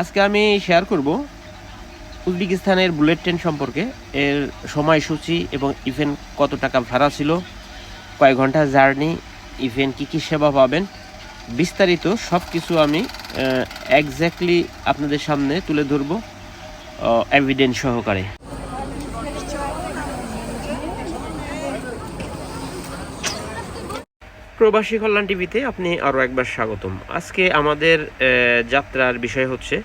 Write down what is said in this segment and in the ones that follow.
আজকে আমি শেয়ার করব উজবেকিস্তানের বুলেট ট্রেন সম্পর্কে। এর সময়সূচি এবং ইভেন্ট কত টাকা ভাড়া ছিল কয়েক ঘণ্টা জার্নি ইভেন্ট কী কী সেবা পাবেন, বিস্তারিত সব কিছু আমি একজ্যাক্টলি আপনাদের সামনে তুলে ধরব এভিডেন্স সহকারে। প্রবাসী কল্যাণ টিভিতে আপনি আরও একবার স্বাগতম। আজকে আমাদের যাত্রার বিষয় হচ্ছে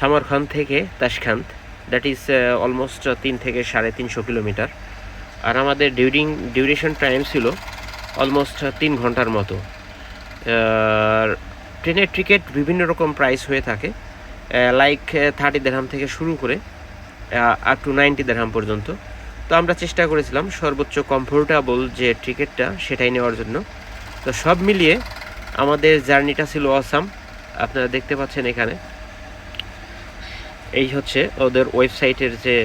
সামারখান থেকে তাসখান্ত। দ্যাট ইজ অলমোস্ট তিন থেকে সাড়ে তিনশো কিলোমিটার। আর আমাদের ডিউরিং ডিউরেশন টাইম ছিল অলমোস্ট তিন ঘণ্টার মতো। ট্রেনের টিকিট বিভিন্ন রকম প্রাইস হয়ে থাকে। লাইক থার্টি দেড়হাম থেকে শুরু করে আপ টু নাইনটি দেড়হাম পর্যন্ত। তো আমরা চেষ্টা করেছিলাম সর্বোচ্চ কমফোর্টেবল যে টিকিটটা সেটাই নেওয়ার জন্য। তো সব মিলিয়ে আমাদের জার্নিটা ছিল অসাম আপনারা দেখতে পাচ্ছেন এখানে। এই হচ্ছে ওদের ওয়েবসাইটের যে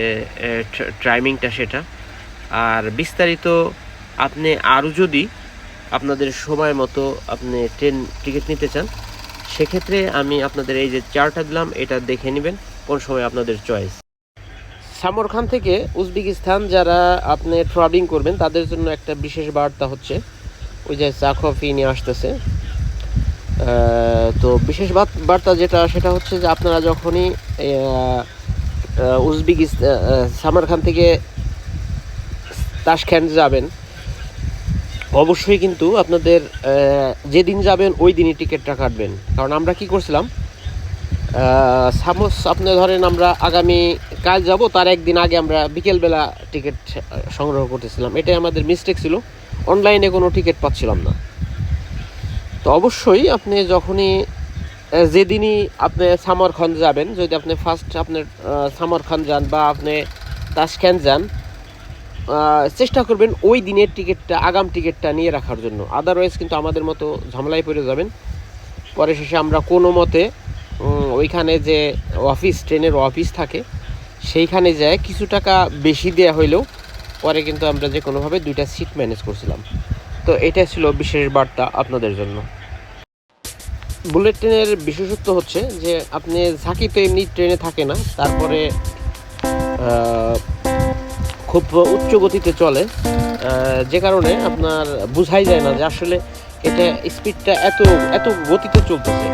টাইমিংটা সেটা। আর বিস্তারিত আপনি আরও যদি আপনাদের সময় মতো আপনি ট্রেন টিকিট নিতে চান, সেক্ষেত্রে আমি আপনাদের এই যে চারটা দিলাম, এটা দেখে নেবেন, কোন সময় আপনাদের চয়েস সামরখান থেকে উজবেকিস্তান যারা আপনি ট্রাভেলিং করবেন, তাদের জন্য একটা বিশেষ বার্তা হচ্ছে ওই যে চা, কফি নিয়ে আসতেছে। তো বিশেষ বার্তা যেটা, সেটা হচ্ছে যে আপনারা যখনই উজবেকিস্তান সামারখান থেকে তাসখ্যান্ড যাবেন, অবশ্যই কিন্তু আপনাদের যেদিন যাবেন ওই দিনই টিকিটটা কাটবেন। কারণ আমরা কি করছিলাম সামোস আপনি ধরেন আমরা আগামী কাল যাব, তার একদিন আগে আমরা বিকেলবেলা টিকিট সংগ্রহ করতেছিলাম। এটাই আমাদের মিস্টেক ছিল। অনলাইনে কোনো টিকিট পাচ্ছিলাম না। তো অবশ্যই আপনি যখনই যেদিনই আপনি সামারখান যাবেন, যদি আপনি ফার্স্ট আপনার সামারখান যান বা আপনি তাসখ্যান যান চেষ্টা করবেন ওই দিনের টিকিটটা, আগাম টিকিটটা নিয়ে রাখার জন্য। আদারওয়াইজ কিন্তু আমাদের মতো ঝামেলায় পড়ে যাবেন। পরে শেষে আমরা কোনো মতে ওইখানে যে অফিস ট্রেনের অফিস থাকে, সেইখানে যায়। কিছু টাকা বেশি দেওয়া হইলেও পরে কিন্তু আমরা যে কোনোভাবে দুইটা সিট ম্যানেজ করছিলাম। তো এটা ছিল বিশেষ বার্তা আপনাদের জন্য। বুলেট ট্রেনের বিশেষত্ব হচ্ছে যে, আপনি ঝাঁকি তো এমনি ট্রেনে থাকে না, তারপরে খুব উচ্চ গতিতে চলে। যে কারণে আপনার বুঝাই যায় না যে আসলে এটা স্পিডটা এত এত গতিতে চলতেছে।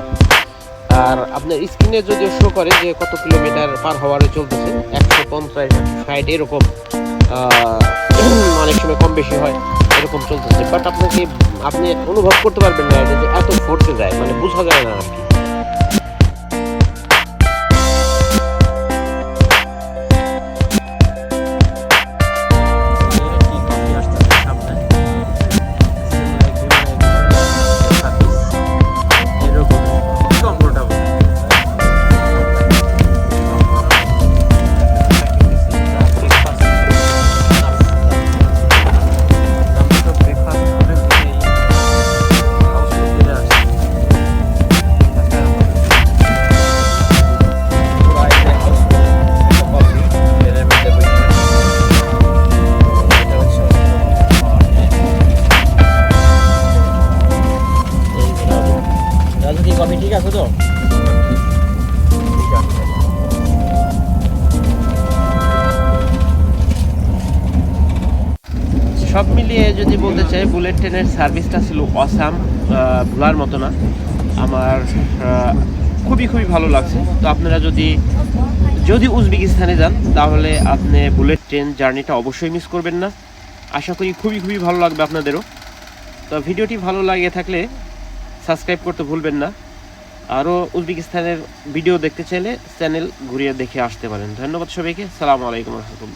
আর আপনার স্ক্রিনে যদিও শো করে যে কত কিলোমিটার পার হাওয়ারে চলতেছে, একশো পঞ্চাশ, ষাট, এরকম। অনেক সময় কম বেশি হয়, এরকম চলতেছে। বাট আপনাকে, আপনি অনুভব করতে পারবেন না যে এত ঘটতে যায় মানে বোঝা যায় না আর কি। সব মিলিয়ে যদি বলতে চাই, বুলেট ট্রেনের সার্ভিসটা ছিল অসাম ভোলার মতো না। আমার খুবই খুবই ভালো লাগছে। তো আপনারা যদি যদি উজবেকিস্তানে যান, তাহলে আপনি বুলেট ট্রেন জার্নিটা অবশ্যই মিস করবেন না। আশা করি খুবই খুবই ভালো লাগবে আপনাদেরও। তো ভিডিওটি ভালো লাগে থাকলে সাবস্ক্রাইব করতে ভুলবেন না। আরও উজবেকিস্তানের ভিডিও দেখতে চাইলে চ্যানেল ঘুরিয়ে দেখে আসতে পারেন। ধন্যবাদ সবাইকে। সালামু আলাইকুম রহমতুল্লাহ।